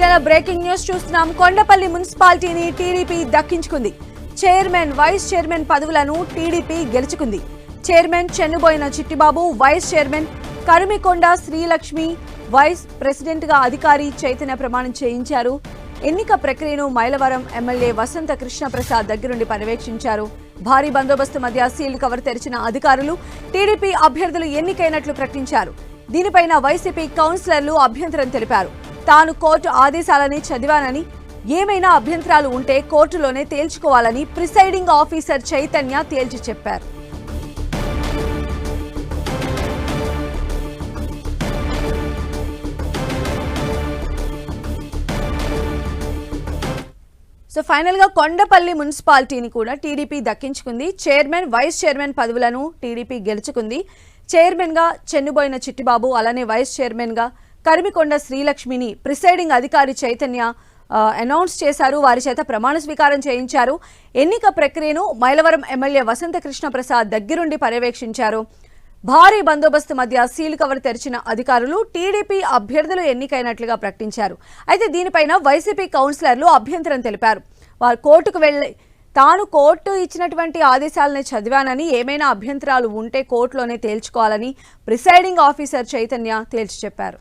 Breaking news చూస్తున్నాం. కొండపల్లి మున్సిపాలిటీని టీడీపీ దక్కించుకుంది. చైర్మన్ వైస్ చైర్మన్ పదవులను టీడీపీ గెలుచుకుంది. Chairman Chennuboina Chittibabu vice chairman Karumikonda Srilakshmi vice ప్రెసిడెంట్గా అధికారి చైతన్య ప్రమాణం చేయించారు. ఎన్నిక ప్రక్రియను మైలవరం ఎమ్మెల్యే వసంత కృష్ణప్రసాద్ దగ్గరుండి పర్యవేక్షించారు. భారీ బందోబస్తు మధ్య సీల్ కవర్ తెరిచిన అధికారులు టీడీపీ అభ్యర్థులు ఎన్నికైనట్లు ప్రకటించారు. దీనిపైన వైసీపీ కౌన్సిలర్లు అభ్యంతరం తెలిపారు. తాను కోర్టు ఆదేశాలని చదివానని ఏమైనా అభ్యంతరాలు ఉంటే కోర్టులోనే తేల్చుకోవాలని ప్రిసైడింగ్ ఆఫీసర్ చైతన్య తేల్చి చెప్పారు. సో ఫైనల్గా కొండపల్లి మున్సిపాలిటీని కూడా టీడీపీ దక్కించుకుంది. చైర్మన్ వైస్ చైర్మన్ పదవులను టీడీపీ గెలుచుకుంది. చైర్మన్గా చెన్నుబోయిన చిట్టిబాబు అలానే వైస్ చైర్మన్గా కరిమికొండ శ్రీలక్ష్మిని ప్రిసైడింగ్ అధికారి చైతన్య అనౌన్స్ చేశారు. వారి చేత ప్రమాణ స్వీకారం చేయించారు. ఎన్నిక ప్రక్రియను మైలవరం ఎమ్మెల్యే వసంత కృష్ణ ప్రసాద్ దగ్గరుండి పర్యవేక్షించారు. భారీ బందోబస్తు మధ్య సీల్ కవర్ తెరిచిన అధికారులు టీడీపీ అభ్యర్థులు ఎన్నికైనట్లుగా ప్రకటించారు. అయితే దీనిపైన వైసీపీ కౌన్సిలర్లు అభ్యంతరం తెలిపారు. వారు కోర్టుకు వెళ్ళి తాను కోర్టు ఇచ్చినటువంటి ఆదేశాలనే చదివానని ఏమైనా అభ్యంతరాలు ఉంటే కోర్టులోనే తేల్చుకోవాలని ప్రిసైడింగ్ ఆఫీసర్ చైతన్య తేల్చి చెప్పారు.